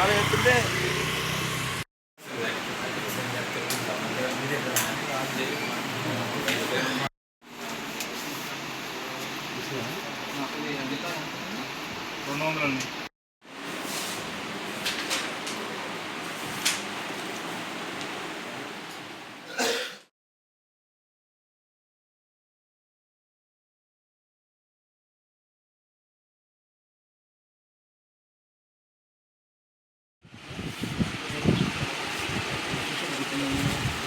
అంటే రెండు వందలండి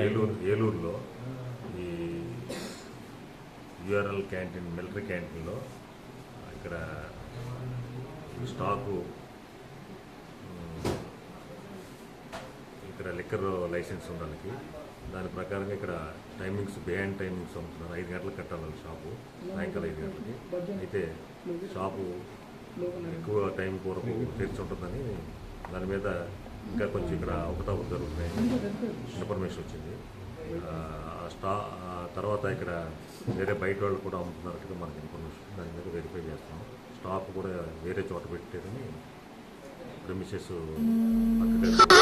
ఏలూరు ఏలూరులో ఈ యుఆర్ఎల్ క్యాంటీన్ మిలిటరీ క్యాంటీన్లో ఇక్కడ స్టాకు ఇక్కడ లిక్కర్ లైసెన్స్ ఉండడానికి. దాని ప్రకారంగా ఇక్కడ టైమింగ్స్ బిహైండ్ టైమింగ్స్ అమ్ముతున్నారు. ఐదు గంటలకు కట్టాలి షాపు. సాయంకాలం ఐదు గంటలకి. అయితే షాపు ఎక్కువ టైం కొరకు తెరిచి ఉంటుందని దాని మీద ఇంకా కొంచెం ఇక్కడ అవకతవకలు జరుగుతున్నాయని ఇన్ఫర్మేషన్ వచ్చింది. స్టా తర్వాత ఇక్కడ వేరే బయట వాళ్ళు కూడా అమ్ముతున్నట్టుగా మనకి ఇన్ఫర్మేషన్. దాని మీద వెరిఫై చేస్తాం. స్టాక్ కూడా వేరే చోట పెట్టేదని ప్రెమిసెస్ పక్కన